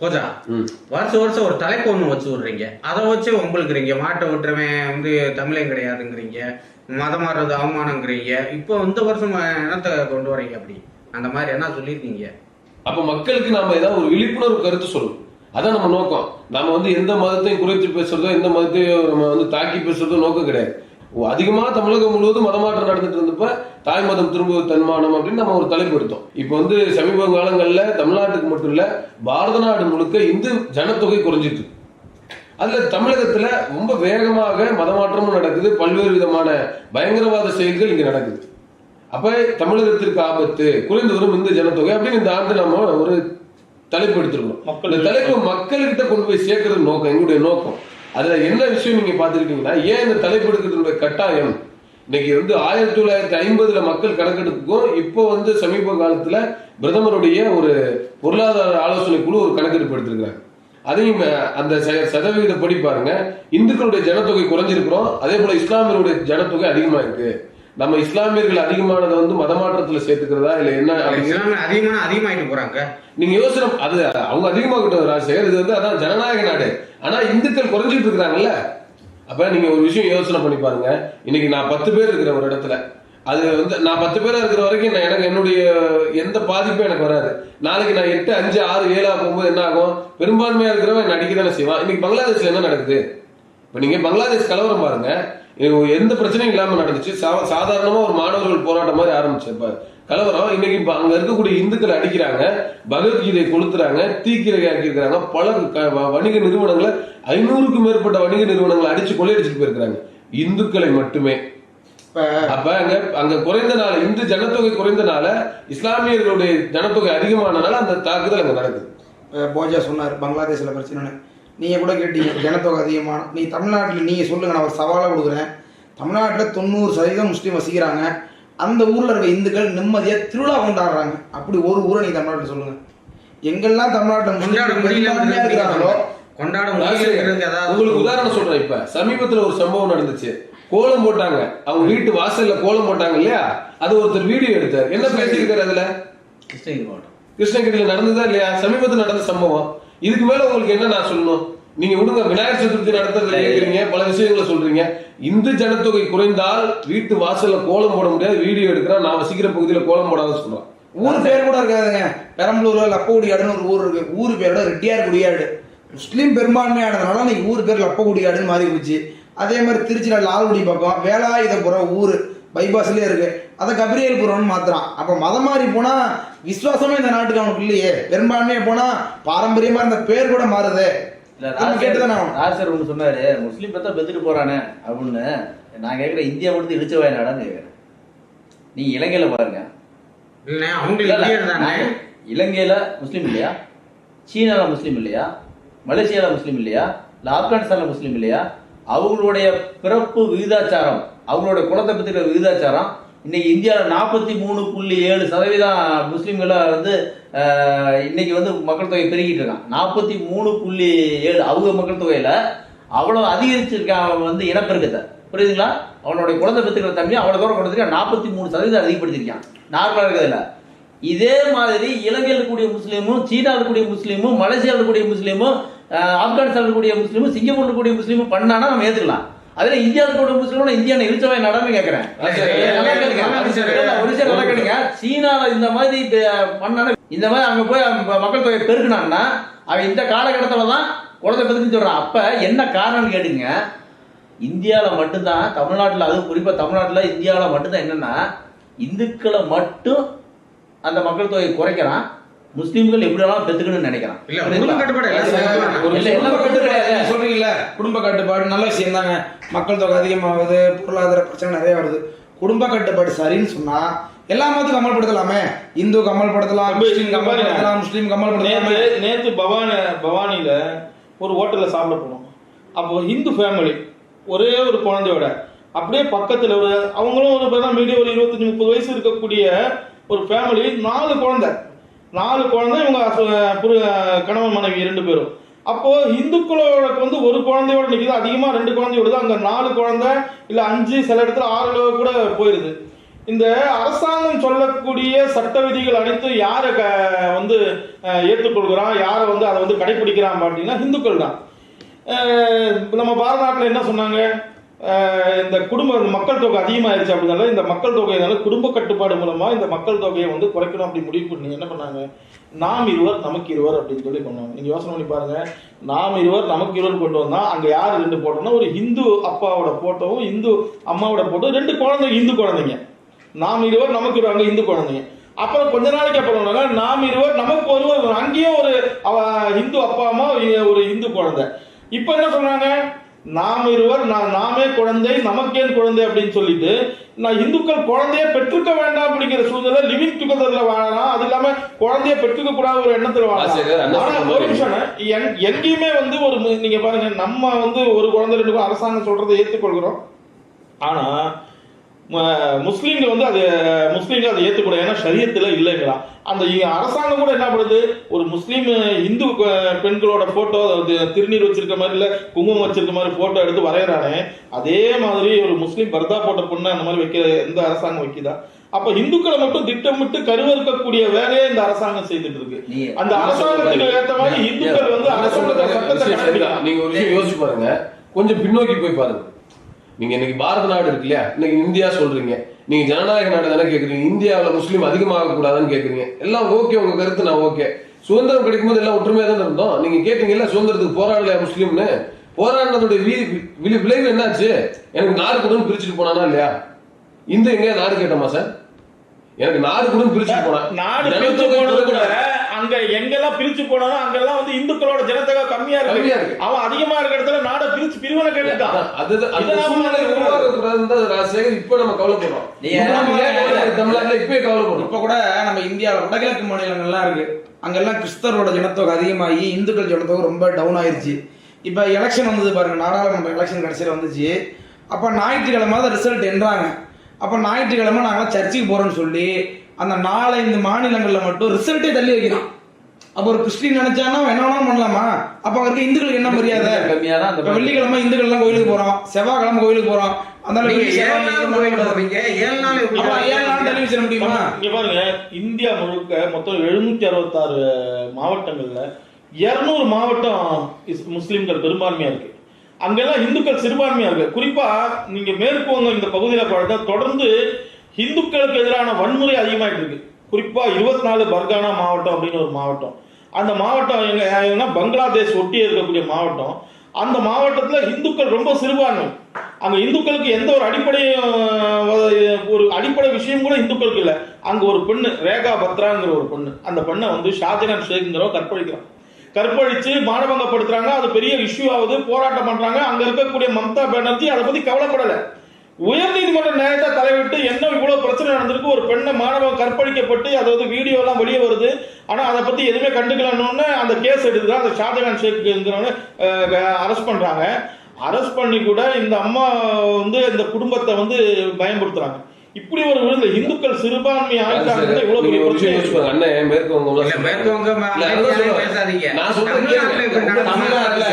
போதா. வருஷம் வருஷம் ஒரு தலைப்பு ஒன்று வச்சு விடுறீங்க. அதை வச்சு உங்களுக்குறீங்க. மாட்டை விட்டுறவன் வந்து தமிழன் கிடையாதுங்கிறீங்க. மதம் மாறுறது அவமானங்கிறீங்க இப்போ இந்த வருஷம் என்னத்தை கொண்டு வரீங்க அப்படி. அந்த மாதிரி என்ன சொல்லியிருக்கீங்க? அப்ப மக்களுக்கு நாம ஏதாவது ஒரு விழிப்புணர்வு கருத்து சொல்லணும். அதான் நம்ம நோக்கம். நாம வந்து எந்த மதத்தையும் குறைத்து பேசுறதோ எந்த மதத்தையும் நம்ம வந்து தாக்கி பேசுறதோ நோக்கம் கிடையாது. ஓ, அதிகமா தமிழகம் முழுவதும் மதமாற்றம் நடந்துட்டு இருந்தப்ப தாய் மதம் திரும்புவது தன்மானம் அப்படின்னு நம்ம ஒரு தலைப்பு எடுத்தோம். இப்போ வந்து சமீப காலங்கள்ல தமிழ்நாட்டுக்கு மட்டும் இல்ல பாரத நாடு முழுக்க இந்து ஜனத்தொகை குறைஞ்சிட்டு. அதுல தமிழகத்துல ரொம்ப வேகமாக மதமாற்றமும் நடக்குது பல்வேறு விதமான பயங்கரவாத செயல்கள் இங்க நடக்குது. அப்ப தமிழகத்திற்கு ஆபத்து குறைந்து வரும் இந்து ஜனத்தொகை அப்படின்னு இந்த ஆண்டு நம்ம ஒரு தலைப்பு எடுத்திருக்கோம். மக்கள் தலைப்பு மக்கள்கிட்ட கொண்டு போய் சேர்க்கறது நோக்கம் எங்களுடைய நோக்கம். அதுல என்ன விஷயம் நீங்க பாத்துக்கிட்டீங்கன்னா ஏன் இந்த தலைப்பு எடுக்கிறதுடைய கட்டாயம்? இன்னைக்கு வந்து ஆயிரத்தி தொள்ளாயிரத்தி ஐம்பதுல மக்கள் கணக்கெடுப்புக்கும் இப்போ வந்து சமீப காலத்துல பிரதமருடைய ஒரு பொருளாதார ஆலோசனை குழு ஒரு கணக்கெடுப்பு எடுத்திருக்காங்க அதையும் அந்த ச- சதவிகிதப்படி பாருங்க. இந்துக்களுடைய ஜனத்தொகை குறைஞ்சிருக்கிறோம். அதே போல இஸ்லாமியருடைய ஜனத்தொகை அதிகமா இருக்கு நம்ம இஸ்லாமியர்கள் அதிகமானதை வந்து மதமாற்றத்துல சேர்த்துக்கிறதா இல்ல என்ன அப்படிங்கிற- இஸ்லாமிய அதிகமான அதிகமாயிட்டு போறாங்க. நீங்க யோசனை அது அவங்க அதிகமாகட்டும் ராஜசேகர் இது வந்து அதான் ஜனநாயக நாடு. ஆனா இந்துக்கள் குறைஞ்சிட்டு இருக்கிறாங்கல்ல அப்ப நீங்க ஒரு விஷயம் யோசனை பண்ணி பாருங்க. இன்னைக்கு நான் பத்து பேர் இருக்கிற ஒரு இடத்துல. அது வந்து நான் பத்து பேரா இருக்கிற வரைக்கும் நான் எனக்கு என்னுடைய எந்த பாதிப்பும் எனக்கு வராது. நாளைக்கு நான் எட்டு அஞ்சு ஆறு ஏழா போகும்போது என்ன ஆகும்? பெரும்பான்மையா இருக்கிறவன் நடிக்க தானே செய்வான். இன்னைக்கு பங்களாதேஷ்ல என்ன நடக்குது? இப்ப நீங்க பங்களாதேஷ் கலவரம் பாருங்க. எந்த பிரச்சனையும் இல்லாம நடந்துச்சு. சா- சாதாரணமா ஒரு மாணவர்கள் போராட்டம் மாதிரி ஆரம்பிச்சு இப்ப கலவரம் இன்னைக்கு இப்ப அங்க இருக்கக்கூடிய இந்துக்களை அடிக்கிறாங்க பகவத்கீதை கொளுத்துறாங்க தீக்கிரை ஆக்கியிருக்கிறாங்க பல வணிக நிறுவனங்களை ஐநூறுக்கும் மேற்பட்ட வணிக நிறுவனங்களை அடிச்சு கொள்ளையடிச்சிட்டு போயிருக்கிறாங்க. இந்துக்களை மட்டுமே. அப்ப அங்க அங்க குறைந்தனால இந்து ஜனத்தொகை குறைந்தனால இஸ்லாமியர்களுடைய ஜனத்தொகை அதிகமானனால அந்த தாக்குதல் அங்க நடக்குது. போஜா சொன்னார் பங்களாதேஷ்ல பிரச்சனைன்னு. நீங்க கூட கேட்டீங்க ஜனத்தொகை அதிகமான. நீ தமிழ்நாட்டில் நீங்க சொல்லுங்க நான் ஒரு சவாலாக கொடுக்குறேன். தமிழ்நாட்டில் தொண்ணூறு சதவீதம் முஸ்லீம் வசிக்கிறாங்க. அந்த ஊர்ல இருக்க இந்துக்கள் நிம்மதியா திருவிழா கொண்டாடுறாங்க. அப்படி ஒரு ஊரை நீ தமிழ்நாட்டில் சொல்லுங்க. எங்கெல்லாம் தமிழ்நாட்டில் முஸ்லீம் இருக்கிறாங்களோ கொண்டாட உங்களுக்கு உதாரணம் சொல்றேன் இப்ப. சமீபத்துல ஒரு சம்பவம் நடந்துச்சு. கோலம் போட்டாங்க. அவங்க வீட்டு வாசல்ல கோலம் போட்டாங்க இல்லையா? அது ஒருத்தர் வீடியோ எடுத்தார். என்ன பேசியிருக்காரு அதுல? கிருஷ்ணகிரி மாவட்டம். கிருஷ்ணகிரியில நடந்ததா இல்லையா? சமீபத்துல நடந்த சம்பவம். இதுக்கு மேல உங்களுக்கு என்ன நான் சொல்லணும்? நீங்க விடுங்க விநாயகர் சதுர்த்தி நடத்துறதுல கேக்குறீங்க பல விஷயங்களை சொல்றீங்க. இந்து ஜனத்தொகை குறைந்தால் வீட்டு வாசல்ல கோலம் போட முடியாது வீடியோ எடுக்கிறான் நான் வசிக்கிற பகுதியில கோலம் போடாத சொல்றான் ஊர் பேர் கூட இருக்காதுங்க. பெரம்பலூர் லப்பகுடி ஆடுன்னு ஒரு ஊர் இருக்கு. ஊர் பேரோட ரெட்டியார் குடியாடு. முஸ்லீம் பெரும்பான்மையானதுனால இன்னைக்கு ஊர் பேர் லப்பகுடியாடுன்னு மாறி போச்சு. அதே மாதிரி திருச்சியில் லால்குடி பக்கம் வேலாயுதபுரம் ஊர். பைபாஸ்லயே இருக்கு. அதை கபிரியல்புரம்னு மாத்துறான். அப்ப மதம் மாறி போனா விசுவாசமே இந்த நாட்டுக்கு அவனுக்கு இல்லையே. பெரும்பான்மையா போனா பாரம்பரியமா இருந்த பேர் கூட மாறுதே. ராசர் ஒன்று சொன்னாரு முஸ்லீம் பார்த்தா பெத்துட்டு போறானே அப்படின்னு. நான் கேட்குறேன் இந்தியா மட்டும் இடிச்ச வயநாடான்னு கேட்குறேன் நீங்க இலங்கையில பாருங்க. இலங்கையில முஸ்லீம் இல்லையா? சீனால முஸ்லீம் இல்லையா? மலேசியால முஸ்லீம் இல்லையா? இல்ல ஆப்கானிஸ்தான்ல முஸ்லீம் இல்லையா? அவங்களுடைய பிறப்பு விகிதாச்சாரம் அவங்களோட குலத்தை பத்திர விகிதாச்சாரம். இன்னைக்கு இந்தியாவில் நாற்பத்தி மூணு புள்ளி ஏழு சதவீதம் முஸ்லீம்களை வந்து இன்னைக்கு வந்து மக்கள் தொகை பெருகிட்டு இருக்கான். நாற்பத்தி மூணு புள்ளி ஏழு அவங்க மக்கள் தொகையில அவ்வளோ அதிகரிச்சிருக்கான் அவன் வந்து இனப்பெருக்கத்தை. புரியுதுங்களா? அவனுடைய குழந்தை பெற்றுக்கிற தம்பி அவ்வளோ தூரம் கொடுத்துருக்கான் நாற்பத்தி மூணு சதவீதம் அதிகப்படுத்திருக்கான் நார்மலாக இருக்கிறதுல இதே மாதிரி இலங்கையில் இருக்கக்கூடிய முஸ்லீமும் சீனாவில் இருக்கக்கூடிய முஸ்லீமும் மலேசியாவில் இருக்கக்கூடிய முஸ்லீமும் ஆப்கானிஸ்தான் இருக்கக்கூடிய முஸ்லீமும் சிங்கப்பூர் இருக்கக்கூடிய முஸ்லீமும் பண்ணானா நம்ம ஏற்றுக்கலாம் அதில் இந்தியாவில் இருக்கக்கூடிய முஸ்லீமும் இந்தியாவை இழுச்சவை நடமை கேட்குறேன் ஒரு நல்லா கேளுங்க. சீனால இந்த மாதிரி பே- பண்ணானா இந்த மாதிரி அங்க போய் மக்கள் தொகை பெருக்குனான்னா அவன் இந்த காலகட்டத்துல தான் குழந்தை பெருக்குன்னு சொல்றான் அப்ப என்ன காரணம்னு கேட்டுங்க இந்தியால மட்டும்தான் தமிழ்நாட்டுல அதுவும் குறிப்பா தமிழ்நாட்டுல இந்தியாவில மட்டும்தான் என்னன்னா இந்துக்களை மட்டும் அந்த மக்கள் தொகை குறைக்கிறான். முஸ்லீம்கள் எப்படி வேணாலும் பெத்துக்கணும்னு நினைக்கிறான் இல்ல கட்டுப்பாடு சொல்றீங்கல்ல குடும்ப கட்டுப்பாடு நல்ல விஷயம் தாங்க. மக்கள் தொகை அதிகமாகுது பொருளாதார பிரச்சனை நிறைய வருது. குடும்ப கட்டுப்பாடு சரின்னு சொன்னா எல்லா மதத்துக்கும் அமல்படுத்தலாமே இந்து அமல்படுத்தலாம் முஸ்லீம். அமல்படுத்தலாம் முஸ்லீம் அமல்படுத்தலாமே நேத்து நேத்து பவானி பவானியில ஒரு ஹோட்டல்ல சாப்பிட போனோம் அப்போ ஹிந்து ஃபேமிலி ஒரே ஒரு குழந்தையோட அப்படியே பக்கத்துல ஒரு அவங்களும் ஒரு மீடியம் ஒரு இருபத்தஞ்சு முப்பது வயசு இருக்கக்கூடிய ஒரு ஃபேமிலி நாலு குழந்தை. நாலு குழந்தை இவங்க புரு- கணவன் மனைவி இரண்டு பேரும். அப்போ இந்துக்களோட வந்து ஒரு குழந்தையோட நிக்குது அதிகமா ரெண்டு குழந்தையோட அங்க நாலு குழந்தை இல்ல அஞ்சு சில இடத்துல ஆறு கூட போயிருது. இந்த அரசாங்கம் சொல்லக்கூடிய சட்ட விதிகள் அனைத்தும் யாரை க வந்து ஏற்றுக்கொள்கிறான் யாரை வந்து அதை வந்து கடைபிடிக்கிறான் அப்படின்னா இந்துக்கள் தான். நம்ம பாரத நாட்டில் என்ன சொன்னாங்க? இந்த குடும்ப மக்கள் தொகை அதிகமாயிருச்சு அப்படினால இந்த மக்கள் தொகையினால குடும்ப கட்டுப்பாடு மூலமா இந்த மக்கள் தொகையை வந்து குறைக்கணும் அப்படி முடிவு பண்ணி என்ன பண்ணாங்க? நாம் இருவர் நமக்கு இருவர் அப்படின்னு சொல்லி கொண்டாங்க. நீங்க யோசனை பண்ணி பாருங்க. நாம் இருவர் நமக்கு இருவர் கொண்டு வந்தா அங்க யார் ரெண்டு போட்டோம்னா ஒரு இந்து அப்பாவோட போட்டோவும் இந்து அம்மாவோட போட்டோம் ரெண்டு குழந்தைங்க இந்து குழந்தைங்க. நாம் இருவர் நமக்கு இருவர் இந்து குழந்தைங்க. அப்புறம் கொஞ்ச நாளைக்கு அப்புறம் நாம் இருவர் நமக்கு ஒருவர் அங்கேயும் ஒரு ஹிந்து இந்து அப்பா அம்மா ஒரு இந்து குழந்தை. இப்ப என்ன சொல்றாங்க? நாம் இருவர் நான் நாமே குழந்தை நமக்கேன் குழந்தை அப்படின்னு சொல்லிட்டு நான் இந்துக்கள் குழந்தைய பெற்றுக்க வேண்டாம் அப்படிங்கிற சூழ்நிலை லிவிங் டுகெதர்ல வாழலாம் அது இல்லாம குழந்தைய பெற்றுக்க கூடாத ஒரு எண்ணத்துல வாழலாம் ஆனா ஒரு. நிமிஷம் எங்- எங்கேயுமே வந்து ஒரு நீங்க பாருங்க நம்ம வந்து ஒரு குழந்தை ரெண்டு அரசாங்கம் சொல்றதை ஏற்றுக்கொள்கிறோம் ஆனா முஸ்லீம்கள் வந்து அது முஸ்லீம்கள் அதை ஏற்றுக்கூட ஏன்னா சரியத்துல இல்லைங்கிறான் அந்த அரசாங்கம் கூட என்ன பண்ணுது? ஒரு முஸ்லீம் இந்து பெண்களோட போட்டோ திருநீர் வச்சிருக்க மாதிரி இல்ல குங்குமம் வச்சிருக்க மாதிரி போட்டோ எடுத்து வரைகிறானே அதே மாதிரி ஒரு முஸ்லீம் பர்தா போட்ட பொண்ணு அந்த மாதிரி வைக்கிற எந்த அரசாங்கம் வைக்குதா? அப்ப இந்துக்களை மட்டும் திட்டமிட்டு கருவறுக்கக்கூடிய வேலையை இந்த அரசாங்கம் செய்துட்டு இருக்கு அந்த அரசாங்கத்துக்கு ஏற்ற மாதிரி இந்துக்கள் வந்து அரசாங்கத்தை. நீங்க ஒரு விஷயம் யோசிச்சு பாருங்க. கொஞ்சம் பின்னோக்கி போய் பாருங்க. நீங்க இன்னைக்கு பாரத நாடு இருக்கு இல்லையா? இன்னைக்கு இந்தியா சொல்றீங்க. நீங்க ஜனநாயக நாடு தானே கேக்குறீங்க. இந்தியாவுல முஸ்லீம் அதிகமாக கூடாதுன்னு கேக்குறீங்க. எல்லாம் ஓகே உங்க கருத்து நான் ஓகே. சுதந்திரம் கிடைக்கும்போது எல்லாம் ஒற்றுமையா தானே இருந்தோம்? நீங்க கேட்டீங்கல்ல சுதந்திரத்துக்கு போராடலையா முஸ்லீம்னு? போராடினதுடைய விளைவு என்னாச்சு? எனக்கு நாடு கொடுன்னு பிரிச்சுட்டு போனானா இல்லையா? இந்து எங்க நாடு கேட்டோமா சார்? எனக்கு நாடு கொடுன்னு பிரிச்சுட்டு போனா நாடு அங்க எங்கெல்லாம் பிரிச்சு போனாலும் அங்கெல்லாம் வந்து இந்துக்களோட ஜனத்தொகை கம்மியா இருக்கு. இருக்கு. அவன் அதிகமா இருக்கிற இடத்துல நாடை பிரிச்சு பிரிவினை கேட்டுட்டான். தான் ராஜசேகர் இப்ப நம்ம கவலைப்படுறோம்? தமிழ்நாட்டுல இப்பயே கவலைப்படுறோம்? இப்ப கூட நம்ம இந்தியாவில் வடகிழக்கு மாநிலங்கள்லாம் இருக்கு. அங்கெல்லாம் கிறிஸ்தவரோட ஜனத்தொகை அதிகமாகி இந்துக்கள் ஜனத்தொகை ரொம்ப டவுன் ஆயிருச்சு. இப்போ எலெக்ஷன் வந்தது பாருங்க நாடாளுமன்ற எலெக்ஷன் கடைசியில் வந்துச்சு. அப்போ ஞாயிற்றுக்கிழமை தான் ரிசல்ட் என்றாங்க. அப்போ ஞாயிற்றுக்கிழமை நாங்களாம் சர்ச்சுக்கு போறோம்னு சொல்லி அந்த நாலஞ்சு மாநிலங்களில் மட்டும் ரிசல்ட்டே தள்ளி வைக்கிறான். அப்போ ஒரு கிறிஸ்டின் நினைச்சானா என்ன வேணாலும் பண்ணலாமா? அப்போ அங்க இருக்க இந்துக்களுக்கு என்ன மரியாதை? கம்மியா தான் வெள்ளிக்கிழமை இந்துக்கள் எல்லாம் கோயிலுக்கு போறோம். செவ்வாய்க்கிழமை கோயிலுக்கு போறோம் இந்தியா முழுக்க மொத்தம் எழுநூத்தி அறுபத்தாறு மாவட்டங்கள்ல இருநூறு மாவட்டம் இஸ்- முஸ்லிம்கள் பெரும்பான்மையா இருக்கு. அங்கெல்லாம் இந்துக்கள் சிறுபான்மையா இருக்கு. குறிப்பா நீங்க மேற்கு வங்கம் இந்த பகுதியில பார்த்தா தொடர்ந்து இந்துக்களுக்கு எதிரான வன்முறை அதிகமாகிட்டு இருக்கு குறிப்பாக இருபத்தி நாலு பர்கானா மாவட்டம் அப்படின்னு ஒரு மாவட்டம். அந்த மாவட்டம் எங்க எங்கன்னா பங்களாதேஷ் ஒட்டி இருக்கக்கூடிய மாவட்டம். அந்த மாவட்டத்தில் இந்துக்கள் ரொம்ப சிறுபான்மை. அங்கே இந்துக்களுக்கு எந்த ஒரு அடிப்படை ஒரு அடிப்படை விஷயம் கூட இந்துக்களுக்கு இல்லை. அங்கே ஒரு பெண்ணு ரேகா பத்ராங்கிற ஒரு பெண்ணு. அந்த பெண்ணை வந்து ஷாஜகான் ஷேக்ங்கிறவ கற்பழிக்கிறான் கற்பழித்து மானபங்கப்படுத்துறாங்க. அது பெரிய இஷ்யூ ஆகுது. போராட்டம் பண்ணுறாங்க அங்கே இருக்கக்கூடிய மம்தா பானர்ஜி அதை பற்றி கவலைப்படலை. உயர்நீதிமன்ற நேரத்தை தலைவிட்டு என்ன இவ்வளவு பிரச்சனை நடந்திருக்கு? ஒரு பெண்ணை மாணவன் கற்பழிக்கப்பட்டு அது வந்து வீடியோ எல்லாம் வெளியே வருது. ஆனா அதை பத்தி எதுவுமே கண்டுக்கலன்னு அந்த கேஸ் எடுத்து அந்த ஷாஜகான் ஷேக்குங்கிறவங்க அரெஸ்ட் பண்றாங்க. அரெஸ்ட் பண்ணி கூட இந்த அம்மா வந்து இந்த குடும்பத்தை வந்து பயன்படுத்துறாங்க. இப்படி ஒரு விழுந்த இந்துக்கள் சிறுபான்மை ஆயிட்டாங்க இவ்வளவு பெரிய பிரச்சனை. அண்ணன் மேற்கு வங்க நான் சொல்றேன் தமிழ்நாட்டுல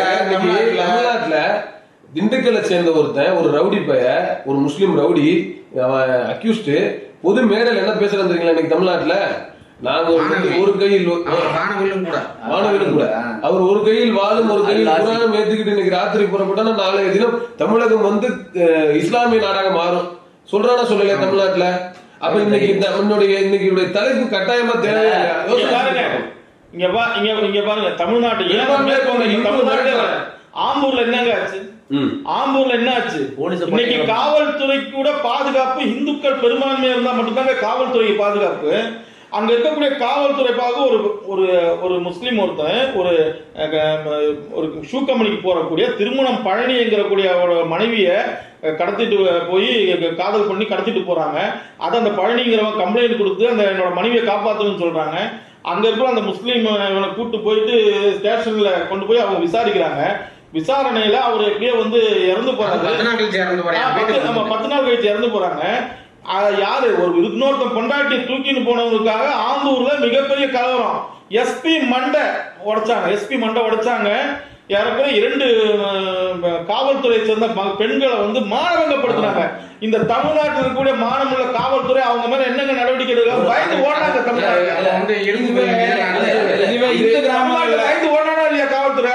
திண்டுக்கல்லை சேர்ந்த ஒருத்தன் ஒரு ரவுடி பைய ஒரு முஸ்லீம் ரவுடி அவன் அக்யூஸ்ட் பொது மேடையில் என்ன பேசுறான்னு தெரியுங்களா இன்னைக்கு தமிழ்நாட்டுல? நாங்க ஒரு கையில் கூட. வானவிலும் கூட. அவர் ஒரு கையில் வாழும் ஒரு கையில் குரானும் ஏத்துக்கிட்டு இன்னைக்கு ராத்திரி புறப்பட்டா நாளைய தினம் தமிழகம் வந்து இஸ்லாமிய நாடாக மாறும். சொல்றானா சொல்லலையா தமிழ்நாட்டுல? அப்ப இன்னைக்கு இந்த உன்னுடைய இன்னைக்கு உடைய தலைப்பு கட்டாயமா தேவையா? இங்க பா இங்க இங்க பாருங்க. தமிழ்நாட்டு தமிழ்நாட்டுல. ஆம்பூர்ல என்னங்க ஆச்சு? ஆம்பூர்ல என்ன ஆச்சு இன்னைக்கு காவல்துறை கூட பாதுகாப்பு இந்துக்கள் பெரும்பான்மையா இருந்தா மட்டும்தாங்க காவல்துறை பாதுகாப்பு. அங்க இருக்கக்கூடிய காவல்துறை பார்க்க ஒரு ஒரு ஒரு முஸ்லீம் ஒருத்தன் ஒரு ஒரு ஷூ கம்பெனிக்கு போறக்கூடிய திருமணம் பழனி என்கிறக்கூடிய அவரோட மனைவிய கடத்திட்டு போய் காதல் பண்ணி கடத்திட்டு போறாங்க. அதை அந்த பழனிங்கிறவன் கம்ப்ளைண்ட் கொடுத்து அந்த என்னோட மனைவியை காப்பாத்தணும்னு சொல்றாங்க. அங்க இருக்கிற அந்த முஸ்லீம் இவனை கூட்டு போயிட்டு ஸ்டேஷன்ல கொண்டு போய் அவங்க விசாரிக்கிறாங்க. விசாரணையில அவர் எப்படியோ வந்து இறந்து போறாரு. பத்து நாள் கழிச்சு இறந்து போறேன் ஆ, பத்து- நாள் கழிச்சு இறந்து போறாங்க. யாரு? ஒரு இன்னொருத்தன் பொண்டாட்டி தூக்கின்னு போனவங்களுக்காக ஆம்பூர்ல மிகப்பெரிய கலவரம். எஸ்பி மண்டை உடைச்சாங்க. எஸ்பி மண்டை உடைச்சாங்க. ஏறக்குறைய இரண்டு அஹ், காவல்துறை சேர்ந்த பெண்களை வந்து மானவங்கப்படுத்தினாங்க இந்த தமிழ்நாட்டில் இருக்கக்கூடிய மானமுள்ள காவல்துறை அவங்க மேல என்னங்க நடவடிக்கை எடுக்க பயந்து ஓடுறாங்க தமிழ்நாட்டுல. பயந்து ஓடுறானா இல்லையா காவல்துறை?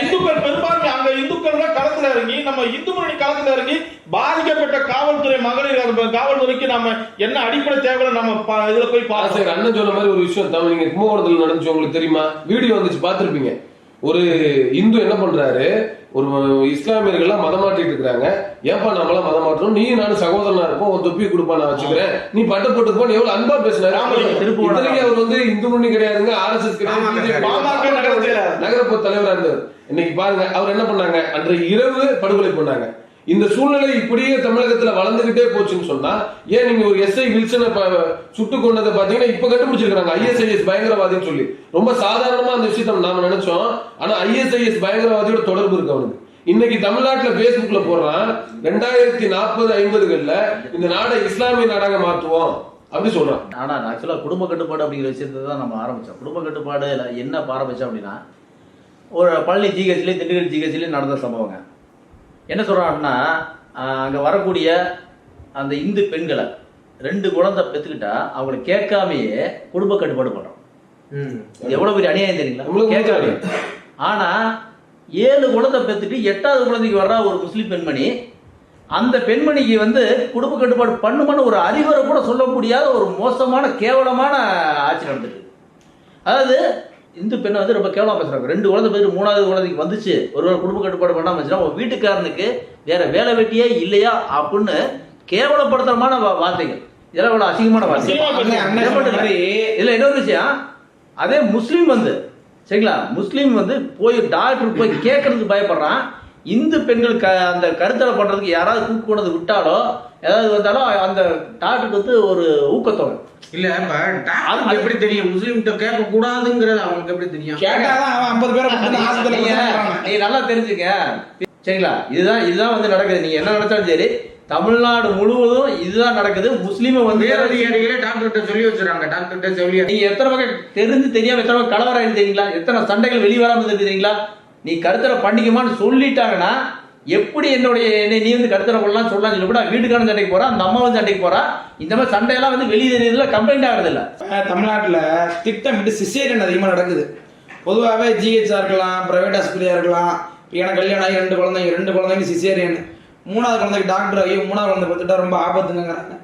இந்துக்கள் பெரும்பான்மை அங்க இந்துக்கள் களத்துல இறங்கி நம்ம இந்து முன்னணி களத்துல இறங்கி பாதிக்கப்பட்ட காவல்துறை மகளிர் காவல்துறைக்கு நம்ம என்ன அடிப்படை தேவை நம்ம இதுல போய் ஆசிரியர் அண்ணன் சொன்ன மாதிரி ஒரு விஷயம் தமிழ் நீங்க கும்பகோணத்துல நடந்துச்சு உங்களுக்கு தெரியுமா? வீடியோ வந்துச்சு பார்த்திருப்பீங்க. ஒரு இந்து என்ன பண்றாரு? ஒரு இஸ்லாமியர்கள்லாம் மதம் மாற்றிட்டு இருக்காங்க ஏன்பா நம்மளாம் மதம் மாற்றணும் நீ நானும் சகோதரனா இருப்போம். ஒரு தொப்பி கொடுப்பா நான் வச்சுக்கிறேன். நீ பட்ட போட்டு போ. எவ்வளவு அன்பா பேசினாரு? திருப்பூர் அவர் வந்து இந்து முன்னணி கிடையாதுங்க. ஆர்எஸ்எஸ் பாமக கிடையாது. பாமக நகரத்துல. நகரப்பு தலைவரா இருந்தார். இன்னைக்கு பாருங்க அவர் என்ன பண்ணாங்க? அன்றைய இரவு படுகொலை பண்ணாங்க. இந்த சூழ்நிலை இப்படியே தமிழகத்துல வளர்ந்துகிட்டே போச்சுன்னு சொன்னா ஏன் நீங்க ஒரு எஸ்ஐ வில்சனை சுட்டு கொண்டதை பாத்தீங்கன்னா இப்ப கண்டுபிடிச்சிருக்காங்க ஐஎஸ்ஐஎஸ் பயங்கரவாதின்னு சொல்லி. ரொம்ப சாதாரணமா அந்த விஷயத்த நாம நினைச்சோம். ஆனா ஐஎஸ்ஐஎஸ் பயங்கரவாதியோட தொடர்பு இருக்கு அவனுக்கு. இன்னைக்கு தமிழ்நாட்டுல பேஸ்புக்ல போடுறான் ரெண்டாயிரத்தி நாற்பது ஐம்பதுகள்ல இந்த நாடை இஸ்லாமிய நாடாக மாற்றுவோம் அப்படி சொல்றான். ஆனா ஆக்சுவலா குடும்ப கட்டுப்பாடு அப்படிங்கிற விஷயத்தை தான் நம்ம ஆரம்பிச்சோம். குடும்ப கட்டுப்பாடு என்ன ஆரம்பிச்சோம் அப்படின்னா ஒரு பழனி ஜிஹெச்லயும் திண்டுக்கல் ஜிஹெச்லயும் நடந்த சம்பவங்க. என்ன ஆஹ் அங்க வரக்கூடிய அந்த இந்து பெண்களை ரெண்டு குழந்தை பெற்றுக்கிட்டா அவங்கள கேட்காமயே குடும்ப கட்டுப்பாடு பண்றோம் ம். இது எவ்வளவு பெரிய அநியாயம் தெரியுங்களா நம்மளுக்கு கேட்காம தெரியும். ஆனா ஏழு குழந்தை பெற்றுட்டு எட்டாவது குழந்தைக்கு வர்ற ஒரு முஸ்லீம் பெண்மணி அந்த பெண்மணிக்கு வந்து குடும்ப கட்டுப்பாடு பண்ணுமான்னு ஒரு அறிவுரை கூட சொல்ல முடியாத ஒரு மோசமான கேவலமான ஆட்சி நடந்துட்டு. அதாவது இந்து பெண்ணை வந்து ரொம்ப கேவலமா பேசுறாங்க. ரெண்டு குழந்தை பேர் மூணாவது குழந்தைக்கு வந்துச்சு ஒருவேளை குடும்ப கட்டுப்பாடு பண்ணாம இருந்துச்சுன்னா உங்க வீட்டுக்காரனுக்கு வேற வேலை வெட்டியே இல்லையா அப்படின்னு கேவலப்படுத்தமான வார்த்தைகள். இதெல்லாம் இவ்வளவு அசிங்கமான. மாதிரி இதுல இன்னொரு விஷயம். அதே முஸ்லீம் வந்து சரிங்களா? முஸ்லீம் வந்து போய் டாக்டர் போய் கேட்கறதுக்கு பயப்படுறான். இந்து பெண்கள் க அந்த கருத்தடை பண்றதுக்கு யாராவது வந்து விட்டாலோ ஏதாவது வந்தாலும் அந்த டாக்டருக்கு வந்து ஒரு ஊக்கத்தொகை. இல்ல டாக்டருக்கு எப்படி தெரியும்? முஸ்லீம்கிட்ட கேட்க கூடாதுங்கிறது அவங்களுக்கு எப்படி தெரியும்? கேட்டாதான் அவன் ஐம்பது பேரை. நீங்க நல்லா தெரிஞ்சுக்க. சரிங்களா? இதுதான் இதுதான் வந்து நடக்குது. நீங்க என்ன நினைச்சாலும் சரி தமிழ்நாடு முழுவதும் இதுதான் நடக்குது. முஸ்லீமை வந்து வேற அதிகாரிகளே டாக்டர்கிட்ட சொல்லி வச்சிருக்காங்க டாக்டர்கிட்ட சொல்லி நீங்க எத்தனை வகை தெரிஞ்சு தெரியாம எத்தனை வகை கலவரம் தெரியுங்களா? எத்தனை சண்டைகள் வெளியே வராம இருந்தது தெரியுங்களா? நீ கருத்தரை பண்ணிக்குமான்னு சொல்லிட்டாங்கன்னா எப்படி என்னுடைய என்னை நீ வந்து கருத்தரை பண்ணலாம் சொல்லலாம் சொல்லி கூட வீட்டுக்கான சண்டைக்கு போறா அந்த அம்மா வந்து சண்டைக்கு போறா. இந்த மாதிரி சண்டையெல்லாம் வந்து வெளியே தெரியுதுல கம்ப்ளைண்ட் ஆகுறது இல்ல. இப்ப தமிழ்நாட்டுல திட்டமிட்டு சிசேரியன் அதிகமா நடக்குது? பொதுவாகவே ஜிஹெச்ஆ இருக்கலாம் பிரைவேட் ஹாஸ்பிட்டலா இருக்கலாம் எனக்கு கல்யாணம் ஆகி ரெண்டு குழந்தைங்க ரெண்டு குழந்தைங்க சிசேரியன் மூணாவது குழந்தைக்கு டாக்டர் ஆகி மூணாவது குழந்தை பார்த்துட்டா ரொம்ப ஆபத்துங்கிறாங்க.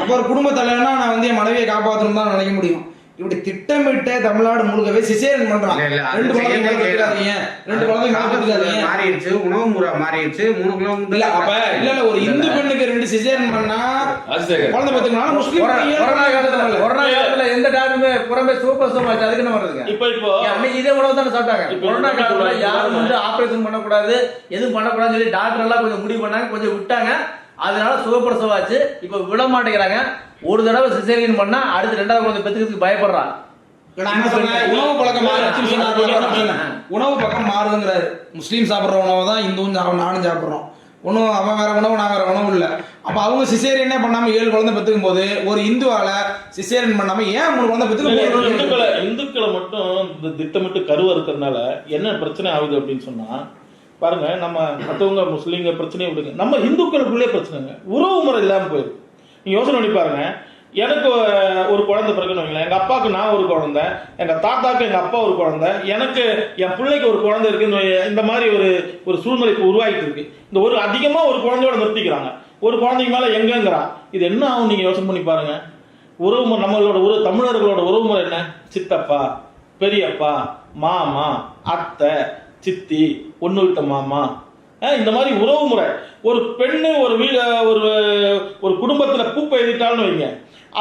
அப்போ ஒரு குடும்ப தலைவனா நான் வந்து என் மனைவியை காப்பாற்றணும் தான் நினைக்க முடியும். இப்படி திட்டமிட்டு தமிழ்நாடு முழுக்கவே சிசேரியன் பண்றான். ரெண்டு குழந்தைங்க பெற்றுக்காதீங்க ரெண்டு குழந்தைங்க பெற்றுக்காதீங்க மாறிடுச்சு உணவு முறை மாறிடுச்சு மூணு இல்ல அப்ப இல்ல இல்ல ஒரு இந்து பெண்ணுக்கு ரெண்டு சிசேரியன் பண்ணா குழந்தை பெற்றுக்கனால முஸ்லீம் கொரோனா காலத்துல கொரோனா காலத்துல எந்த டாக்டருமே புறமே சூப்பர் சூப்பர் ஆச்சு அதுக்கு என்ன வருதுங்க இப்ப இப்போ ஏன் அன்னைக்கு இதே உணவு தானே சாப்பிட்டாங்க. கொரோனா காலத்துல யாரும் வந்து ஆபரேஷன் பண்ணக்கூடாது எதுவும் பண்ணக்கூடாதுன்னு சொல்லி டாக்டர் எல்லாம் கொஞ்சம் முடிவு பண்ணாங்க கொஞ்சம் விட்டாங்க. அதனால சுகப்பிரசவம் ஆச்சு இப்ப விட மாட்டேங்கிறாங்க. ஒரு தடவை சிசேரியன் பண்ணா அடுத்து ரெண்டாவது குழந்தை பெத்துக்கிறதுக்கு பயப்படுறான் உணவு பழக்கம் உணவு பக்கம் மாறுதுங்கிறாரு. முஸ்லீம் சாப்பிட்ற உணவு தான் இந்துவும் நானும் சாப்பிட்றோம். ஒன்றும் அவன் வேற உணவு நான் வேற உணவு இல்லை. அப்போ அவங்க சிசேரியனே பண்ணாம ஏழு குழந்தை பெற்றுக்கும் போது ஒரு இந்துவால சிசேரியன் பண்ணாம ஏன் மூணு குழந்தை பெற்றுக்க இந்துக்களை இந்துக்களை மட்டும் இந்த திட்டமிட்டு கருவ இருக்கிறதுனால என்ன பிரச்சனை ஆகுது அப்படின்னு சொன்னா பாருங்க நம்ம மற்றவங்க முஸ்லீம்ங்க பிரச்சனையை விடுங்க. நம்ம இந்துக்களுக்குள்ளே பிரச்சனைங்க. உறவு முறை இல்லாமல் போயிருக்கு நீங்கள் யோசனை பண்ணி பாருங்க. எனக்கு ஒரு குழந்தை பிறகுன்னு வைங்களேன். எங்கள் அப்பாவுக்கு நான் ஒரு குழந்தை. எங்கள் தாத்தாவுக்கு எங்கள் அப்பா ஒரு குழந்தை. எனக்கு என் பிள்ளைக்கு ஒரு குழந்தை இருக்குன்னு இந்த மாதிரி ஒரு ஒரு சூழ்நிலை இப்போ உருவாகிட்டு இருக்கு. இந்த ஒரு அதிகமாக ஒரு குழந்தையோட நிறுத்திக்கிறாங்க. ஒரு குழந்தைக்கு மேலே எங்கங்கிறான் இது என்ன ஆகும் நீங்கள் யோசனை பண்ணி பாருங்க. உறவு முறை நம்மளோட உறவு தமிழர்களோட உறவு முறை என்ன? சித்தப்பா பெரியப்பா மாமா அத்தை சித்தி ஒண்ணு மாமா. இந்த மாதிரி உறவு முறை. ஒரு பெண்ணு ஒரு வீடு ஒரு ஒரு குடும்பத்தில் பூப்பை எழுதிட்டாலும் வைங்க.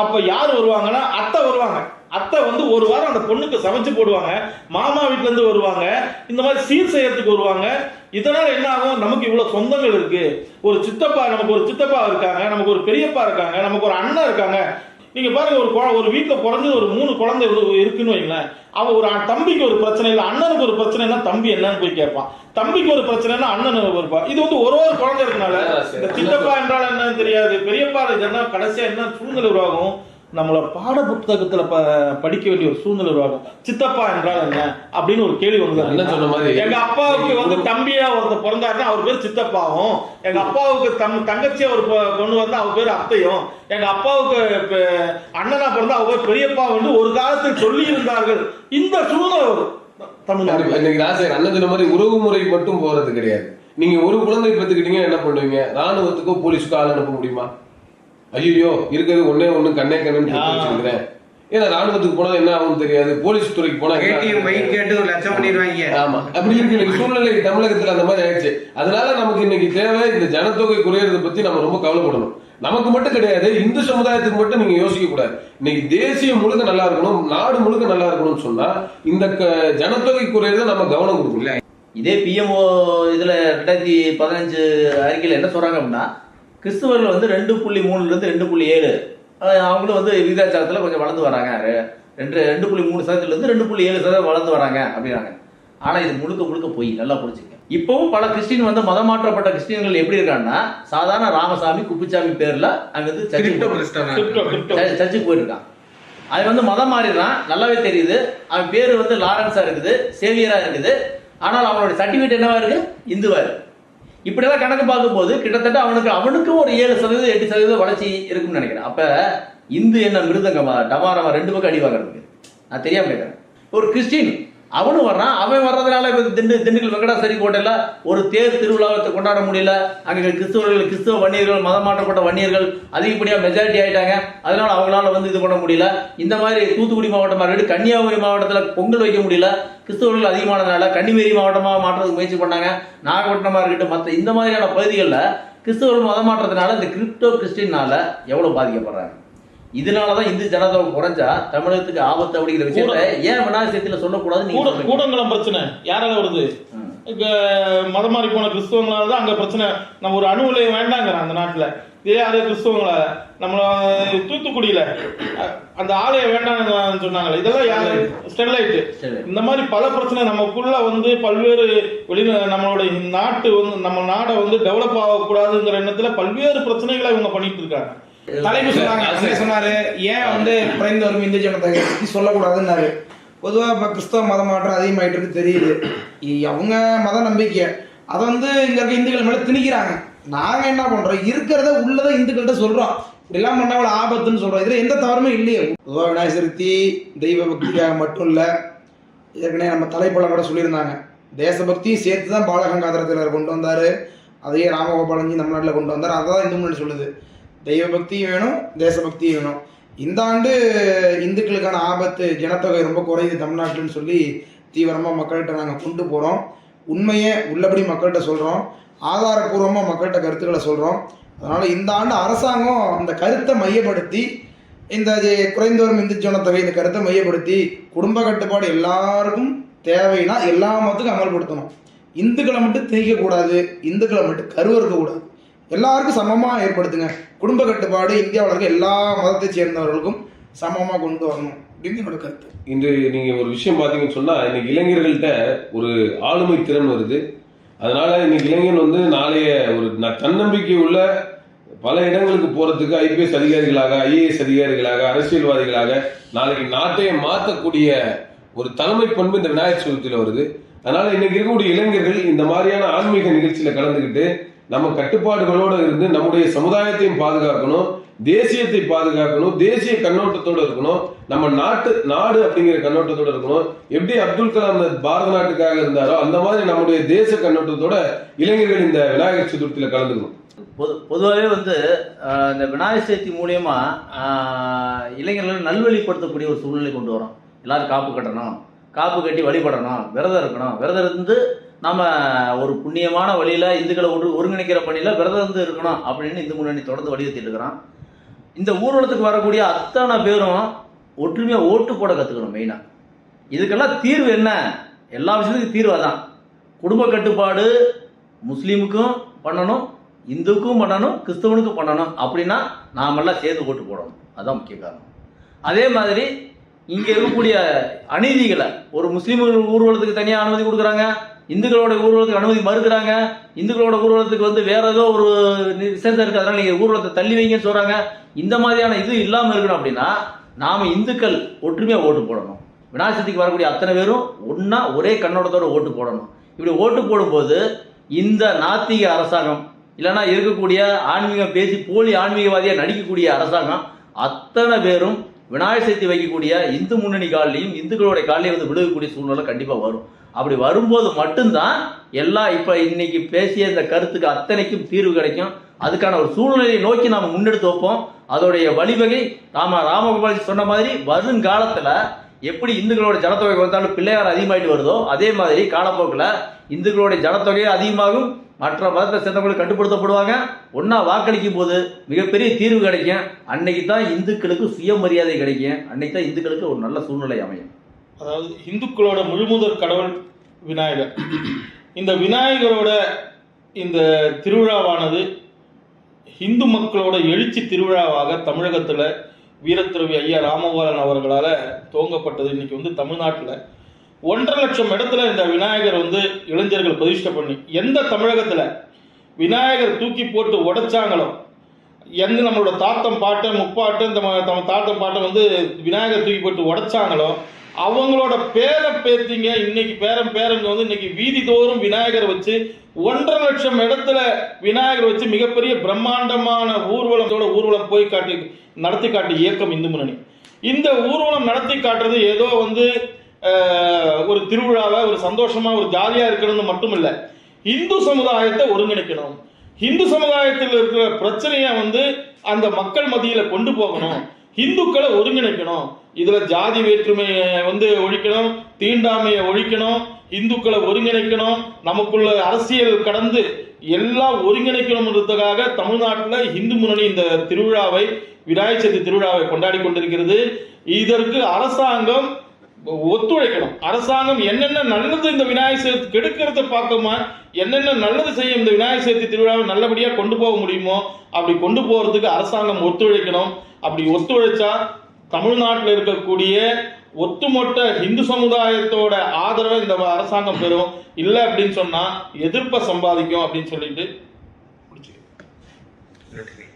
அப்போ யார் வருவாங்கன்னா அத்தை வருவாங்க. அத்தை வந்து ஒரு வாரம் அந்த பொண்ணுக்கு சமைச்சு போடுவாங்க. மாமா வீட்டிலேருந்து வருவாங்க. இந்த மாதிரி சீர் செய்யறதுக்கு வருவாங்க. இதனால் என்ன ஆகும்? நமக்கு இவ்வளோ சொந்தங்கள் இருக்குது ஒரு சித்தப்பா நமக்கு ஒரு சித்தப்பா இருக்காங்க. நமக்கு ஒரு பெரியப்பா இருக்காங்க. நமக்கு ஒரு அண்ணன் இருக்காங்க. நீங்க பாருங்க ஒரு ஒரு வீட்டுல பிறந்து ஒரு மூணு குழந்தை இரு- இருக்குன்னு வைங்களேன். அவன் ஒரு தம்பிக்கு ஒரு பிரச்சனை இல்லை அண்ணனுக்கு ஒரு பிரச்சனைனா தம்பி என்னன்னு போய் கேட்பான். தம்பிக்கு ஒரு பிரச்சனைனா அண்ணன் இருப்பான் இது வந்து ஒரு ஒரு குழந்தை இருக்கனால இந்த சித்தப்பா என்றால் என்னன்னு தெரியாது. பெரியப்பா என்ன கடைசியா என்ன சூழ்நிலை உருவாகும்? நம்மள பாட புத்தகத்துல ப படிக்க வேண்டிய ஒரு சூழ்நிலை உருவாகும். சித்தப்பா என்றால் என்ன? அப்படின்னு ஒரு கேள்வி வந்து சொன்ன மாதிரி? எங்க அப்பாவுக்கு வந்து தம்பியா ஒருத்தர் பிறந்தாருன்னா அவர் பேர் சித்தப்பாவும் எங்க அப்பாவுக்கு தம் தங்கச்சி அவர் பொ- கொண்டு வந்தா அவர் பேர் அத்தையும் எங்க அப்பாவுக்கு அண்ணனா பிறந்தா அவர் பேர் பெரியப்பா வந்து ஒரு காலத்தில் சொல்லி இருந்தார்கள் இந்த சூழ்நிலை தமிழ்நாடு. அண்ணன் சொன்ன மாதிரி உறவு முறை மட்டும் போறது கிடையாது. நீங்க ஒரு குழந்தை பெற்றுக்கிட்டீங்க என்ன பண்ணுவீங்க? ராணுவத்துக்கோ போலீஸ்க்கோ ஆள் அனுப்ப முடியுமா? ஐயோ இருக்கிறது ஒண்ணே ஒண்ணு கண்ணே கண்ணு ஏன்னா ராணுவத்துக்கு போனா என்ன ஆகும் தெரியாது. போலீஸ் துறைக்கு போனா ஆமா. அப்படி இருக்கு. சூழ்நிலை தமிழகத்துல அந்த மாதிரி ஆயிடுச்சு. அதனால நமக்கு இன்னைக்கு தேவை இந்த ஜனத்தொகை குறையறதை பத்தி நம்ம ரொம்ப கவலைப்படணும். நமக்கு மட்டும் கிடையாது இந்து சமுதாயத்துக்கு மட்டும் நீங்க யோசிக்க கூடாது. இன்னைக்கு தேசியம் முழுக்க நல்லா இருக்கணும் நாடு முழுக்க நல்லா இருக்கணும்னு சொன்னா இந்த க- ஜனத்தொகை குறையறத நம்ம கவனம் கொடுக்கணும். இதே பிஎம்ஓ இதுல ரெண்டாயிரத்தி பதினஞ்சு அறிக்கையில் என்ன சொல்றாங்க அப்படின்னா கிறிஸ்துவர்கள் வந்து ரெண்டு புள்ளி மூணுல இருந்து ரெண்டு புள்ளி ஏழு. அவங்களும் வந்து விகிதாச்சாரத்தில் கொஞ்சம் வளர்ந்து வராங்க. ரெ- ரெண்டு ரெண்டு புள்ளி மூணு சதவீதத்துல இருந்து ரெண்டு புள்ளி ஏழு சதவீதம் வளர்ந்து வராங்க அப்படிங்கிறாங்க. ஆனா இது முழுக்க முழுக்க போய் நல்லா புரிஞ்சுக்க இப்பவும் பல கிறிஸ்டின் வந்து மதம் மாற்றப்பட்ட கிறிஸ்டின்கள் எப்படி இருக்காங்கன்னா சாதாரண ராமசாமி குப்புசாமி பேர்ல அங்க வந்து சர்ச்சுக்கு போயிருக்கான் அவன் வந்து மதம் மாறிடுறான். நல்லாவே தெரியுது. அவன் பேரு வந்து லாரன்ஸா இருக்குது சேவியரா இருக்குது. ஆனால் அவனோட சர்டிபிகேட் என்னவா இருக்கு? இந்துவா இருக்கு. இப்படியெல்லாம் கணக்கு பார்க்கும்போது கிட்டத்தட்ட அவனுக்கு அவனுக்கும் ஒரு ஏழு சதவீதம் எட்டு சதவீதம் வளர்ச்சி இருக்கும்னு நினைக்கிறேன். அப்ப இந்து என்ன மிருதங்கமா டமாரமா ரெண்டு பக்கம் அடி வாங்குறதுக்கு? நான் தெரியாம கேட்கறேன் ஒரு கிறிஸ்டின் அவனும் வர்றான். அவன் வர்றதுனால இப்ப திண்டு திண்டுக்கல் வெங்கடாசரி கோட்டையில் ஒரு தேர் திருவிழாவை கொண்டாட முடியல. அங்கே கிறிஸ்தவர்கள் கிறிஸ்தவ வன்னியர்கள் மதம் மாற்றப்பட்ட வன்னியர்கள் அதிகப்படியாக மெஜாரிட்டி ஆகிட்டாங்க அதனால அவங்களால வந்து இது பண்ண முடியல. இந்த மாதிரி தூத்துக்குடி மாவட்டமாக இருக்கட்டும் கன்னியாகுமரி மாவட்டத்தில் பொங்கல் வைக்க முடியல. கிறிஸ்தவர்கள் அதிகமானதுனால கன்னிமேரி மாவட்டமாக மாற்றுறதுக்கு முயற்சி பண்ணாங்க. நாகப்பட்டினமாக இருக்கட்டும் மற்ற இந்த மாதிரியான பகுதிகளில் கிறிஸ்தவர்கள் மதம் மாற்றத்தினால இந்த கிரிப்டோ கிறிஸ்டின்னால எவ்வளோ பாதிக்கப்படுறாங்க? இதனாலதான் இந்து ஜனதொகை குறைஞ்சா தமிழகத்துக்கு ஆபத்து அப்படிங்கிற விஷயத்த ஏன் விநாயகத்துல சொல்றீங்க. கூடங்குளம் பிரச்சனை. யாரால வருது? மதம் மாறி போன கிறிஸ்தவங்களால தான் அங்க பிரச்சனை. நம்ம ஒரு அணு உலையம் வேண்டாங்கிறோம் அந்த நாட்டுல. இதே அதே கிறிஸ்தவங்களால. நம்ம தூத்துக்குடியில அந்த ஆலயம் வேண்டாம்னு சொன்னாங்களே இதெல்லாம் யாரு? ஸ்டெர்லைட். இந்த மாதிரி பல பிரச்சனை நமக்குள்ள வந்து பல்வேறு வெளி நம்மளோட நாட்டு வந்து நம்ம நாடை வந்து டெவலப் ஆகக்கூடாதுங்கிற எண்ணத்துல பல்வேறு பிரச்சனைகளை இவங்க பண்ணிட்டு இருக்காங்க. தலைப்பு சொன்னாங்க. சொன்னாரு ஏன் வந்து குறைந்து வரும் இந்து ஜனத்தொகை பத்தி சொல்லக்கூடாதுன்னாரு. பொதுவா இப்ப கிறிஸ்தவ மத மாற்றம் அதிகமாயிட்டு இருக்கு தெரியுது. அவங்க மத நம்பிக்கை. அதை வந்து இங்க இருக்க இந்துக்கள் மேல திணிக்கிறாங்க. நாங்க என்ன பண்றோம்? இருக்கிறத உள்ளதை இந்துக்கள்கிட்ட சொல்றோம். இப்படிலாம் பண்ணா அவ்வளவு ஆபத்துன்னு சொல்றோம். இதுல எந்த தவறுமே இல்லையே. பொதுவா விநாயகர் சதுர்த்தி தெய்வ பக்திக்காக மட்டும் இல்ல ஏற்கனவே நம்ம தலைப்பழம் கூட சொல்லியிருந்தாங்க. தேசபக்தியும் சேர்த்து தான் பாலகங்காதரத்தில் கொண்டு வந்தாரு. அதையே ராமகோபாலஞ்சி நம்ம நாட்டில் கொண்டு வந்தார். அதான் இந்து முன்னாடி சொல்லுது. தெய்வ பக்தியும் வேணும் தேசபக்தியும் வேணும். இந்த ஆண்டு இந்துக்களுக்கான ஆபத்து ஜனத்தொகை ரொம்ப குறையுது தமிழ்நாட்டில்னு சொல்லி தீவிரமாக மக்கள்கிட்ட நாங்கள் கொண்டு போகிறோம் உண்மையை உள்ளபடி மக்கள்கிட்ட சொல்கிறோம் ஆதாரபூர்வமாக மக்கள்கிட்ட கருத்துக்களை சொல்கிறோம் அதனால் இந்த ஆண்டு அரசாங்கம் அந்த கருத்தை மையப்படுத்தி இந்த ஜெ- குறைந்து வரும் இந்து ஜனத்தொகை இந்த கருத்தை மையப்படுத்தி குடும்ப கட்டுப்பாடு எல்லாருக்கும் தேவைன்னா எல்லா மதத்துக்கும் அமல்படுத்தணும். இந்துக்களை மட்டும் திணிக்கக்கூடாது இந்துக்களை மட்டும் கருவறுக்கக்கூடாது. எல்லாருக்கும் சமமாக ஏற்படுத்துங்க. குடும்ப கட்டுப்பாடு இந்தியாவில் இருக்க எல்லா மதத்தை சேர்ந்தவர்களுக்கும் சமமாக கொண்டு வரணும். அப்படின்னு என்னோட கருத்து. இன்று நீங்கள் ஒரு விஷயம் பார்த்தீங்கன்னு சொன்னால் இன்னைக்கு இளைஞர்கள்ட்ட ஒரு ஆளுமை திறன் வருது. அதனால இன்னைக்கு இளைஞன் வந்து நாளைய ஒரு தன்னம்பிக்கை உள்ள பல இடங்களுக்கு போறதுக்கு ஐபிஎஸ் அதிகாரிகளாக ஐஏஎஸ் அதிகாரிகளாக அரசியல்வாதிகளாக நாளைக்கு நாட்டையே மாற்றக்கூடிய ஒரு தலைமை பண்பு இந்த விநாயகர் சதுர்த்தியில் வருது. அதனால இன்னைக்கு இருக்கக்கூடிய இளைஞர்கள் இந்த மாதிரியான ஆன்மீக நிகழ்ச்சியில கலந்துக்கிட்டு நம்ம கட்டுப்பாடுகளோடு இருந்து நம்முடைய சமுதாயத்தையும் பாதுகாக்கணும் தேசியத்தை பாதுகாக்கணும் தேசிய கண்ணோட்டத்தோட இருக்கணும். நம்ம நாட்டு நாடு அப்படிங்கிற கண்ணோட்டத்தோட இருக்கணும். எப்படி அப்துல் கலாம் பாரத நாட்டுக்காக இருந்தாரோ அந்த மாதிரி நம்முடைய தேச கண்ணோட்டத்தோட இளைஞர்கள் இந்த விநாயகர் சதுர்த்தியில கலந்துக்கணும். பொது பொதுவாகவே வந்து இந்த விநாயகர் சதுர்த்தி மூலியமா ஆஹ், இளைஞர்களை நல்வழிப்படுத்தக்கூடிய ஒரு சூழ்நிலை கொண்டு வரோம். எல்லாரும் காப்பு கட்டணும் காப்பு கட்டி வழிபடணும் விரதம் இருக்கணும். விரதம் இருந்து நம்ம ஒரு புண்ணியமான வழியில் இந்துக்களை ஒரு ஒருங்கிணைக்கிற பணியில் விரதம் இருந்து இருக்கணும் அப்படின்னு இந்து முன்னணி தொடர்ந்து வலியுறுத்திட்டு இருக்கிறான். இந்த ஊர்வலத்துக்கு வரக்கூடிய அத்தனை பேரும் ஒற்றுமையாக ஓட்டு போட கற்றுக்கணும் மெயினாக இதுக்கெல்லாம் தீர்வு என்ன? எல்லா விஷயத்துக்கும் தீர்வு அதான். குடும்ப கட்டுப்பாடு முஸ்லீமுக்கும் பண்ணணும் இந்துக்கும் பண்ணணும் கிறிஸ்தவனுக்கும் பண்ணணும். அப்படின்னா நாமெல்லாம் சேர்ந்து ஓட்டு போடணும். அதுதான் முக்கிய காரணம். அதே மாதிரி இங்கே இருக்கக்கூடிய அநீதிகளை ஒரு முஸ்லீம் ஊர்வலத்துக்கு தனியாக அனுமதி கொடுக்குறாங்க. இந்துக்களோட ஊர்வலத்துக்கு அனுமதி மறுக்கிறாங்க. இந்துக்களோட ஊர்வலத்துக்கு வந்து வேற ஏதோ ஒரு விசேஷம் இருக்கு. அதனால நீங்க ஊர்வலத்தை தள்ளி வைங்கன்னு சொல்றாங்க. இந்த மாதிரியான இது இல்லாம இருக்கணும் அப்படின்னா நாம இந்துக்கள் ஒற்றுமையா ஓட்டு போடணும். விநாயகர் சதுர்த்திக்கு வரக்கூடிய அத்தனை பேரும் ஒன்னா ஒரே கண்ணோட்டத்தோட ஓட்டு போடணும். இப்படி ஓட்டு போடும்போது இந்த நாத்திக அரசாங்கம் இல்லைன்னா இருக்கக்கூடிய ஆன்மீகம் பேசி போலி ஆன்மீகவாதியாக நடிக்கக்கூடிய அரசாங்கம் அத்தனை பேரும் விநாயகர் சதுர்த்தி வைக்கக்கூடிய இந்து முன்னணி காலிலையும் இந்துக்களுடைய காலிலையும் வந்து விழுகக்கூடிய சூழ்நிலை கண்டிப்பாக வரும். அப்படி வரும்போது மட்டும்தான் எல்லாம் இப்போ இன்னைக்கு பேசிய இந்த கருத்துக்கு அத்தனைக்கும் தீர்வு கிடைக்கும். அதுக்கான ஒரு சூழ்நிலையை நோக்கி நாம் முன்னெடுத்து வைப்போம். அதோடைய வழிவகை ராம ராமகோபால் சொன்ன மாதிரி வருங்காலத்தில் எப்படி இந்துக்களோட ஜனத்தொகை வந்தாலும் பிள்ளையார் அதிகமாயிட்டு வருதோ அதே மாதிரி காலப்போக்கில் இந்துக்களுடைய ஜனத்தொகையும் அதிகமாகும். மற்ற மதத்தை சேர்ந்தவங்களுக்கு கட்டுப்படுத்தப்படுவாங்க. ஒன்றா வாக்களிக்கும் போது மிகப்பெரிய தீர்வு கிடைக்கும். அன்னைக்கு தான் இந்துக்களுக்கு சுயமரியாதை கிடைக்கும். அன்னைக்கு தான் இந்துக்களுக்கு ஒரு நல்ல சூழ்நிலை அமையும். அதாவது இந்துக்களோட முழுமுதற் கடவுள் விநாயகர். இந்த விநாயகரோட இந்த திருவிழாவானது இந்து மக்களோட எழுச்சி திருவிழாவாக தமிழகத்தில் வீரத்துறவி ஐயா ராமபாலன் அவர்களால் துவங்கப்பட்டது. இன்னைக்கு வந்து தமிழ்நாட்டில் ஒன்றரை லட்சம் இடத்துல இந்த விநாயகர் வந்து இளைஞர்கள் பிரதிஷ்டை பண்ணி எந்த தமிழகத்தில் விநாயகர் தூக்கி போட்டு உடைச்சாங்களோ எந்த நம்மளோட தாத்தம் பாட்டன் முப்பாட்டன் நம்ம தாத்தம் பாட்டை வந்து விநாயகர் தூக்கி போட்டு உடைச்சாங்களோ அவங்களோட பேர பேத்திங்க இன்னைக்கு பேரன் பேரங்க வந்து இன்னைக்கு வீதி தோறும் விநாயகர் வச்சு ஒன்றரை லட்சம் இடத்துல விநாயகர் வச்சு மிகப்பெரிய பிரம்மாண்டமான ஊர்வலத்தோட ஊர்வலம் போய் காட்டி நடத்தி காட்டி இயக்கம் இந்து முன்னணி. இந்த ஊர்வலம் நடத்தி காட்டுறது ஏதோ வந்து ஒரு திருவிழாவை ஒரு சந்தோஷமா ஒரு ஜாலியா இருக்கணும்னு மட்டும் இந்து சமுதாயத்தை ஒருங்கிணைக்கணும். இந்து சமுதாயத்தில் இருக்கிற பிரச்சனையை வந்து அந்த மக்கள் மத்தியில் கொண்டு போகணும். இந்துக்களை ஒருங்கிணைக்கணும். இதுல ஜாதி வேற்றுமையை வந்து ஒழிக்கணும் தீண்டாமையை ஒழிக்கணும் இந்துக்களை ஒருங்கிணைக்கணும் நமக்குள்ள அரசியல் கடந்து எல்லாம் ஒருங்கிணைக்கணும்ன்றதுக்காக தமிழ்நாட்டில் இந்து முன்னணி இந்த திருவிழாவை விநாயகர் சதுர்த்தி திருவிழாவை கொண்டாடி கொண்டிருக்கிறது. இதற்கு அரசாங்கம் ஒத்துழைக்கணும். அரசாங்கம் என்னென்ன நல்லது இந்த விநாயகர் சதுர்த்தி கெடுக்கிறத பார்க்கமா என்னென்ன நல்லது செய்யும் இந்த விநாயகர் சதுர்த்தி திருவிழாவை நல்லபடியாக கொண்டு போக முடியுமோ அப்படி கொண்டு போகிறதுக்கு அரசாங்கம் ஒத்துழைக்கணும். அப்படி ஒத்துழைச்சா தமிழ்நாட்டில் இருக்கக்கூடிய ஒட்டுமொத்த இந்து சமுதாயத்தோட ஆதரவை இந்த அரசாங்கம் பெறும். இல்லை அப்படின்னு சொன்னா எதிர்ப்பை சம்பாதிக்கும் அப்படின்னு சொல்லிட்டு முடிச்சு நன்றி.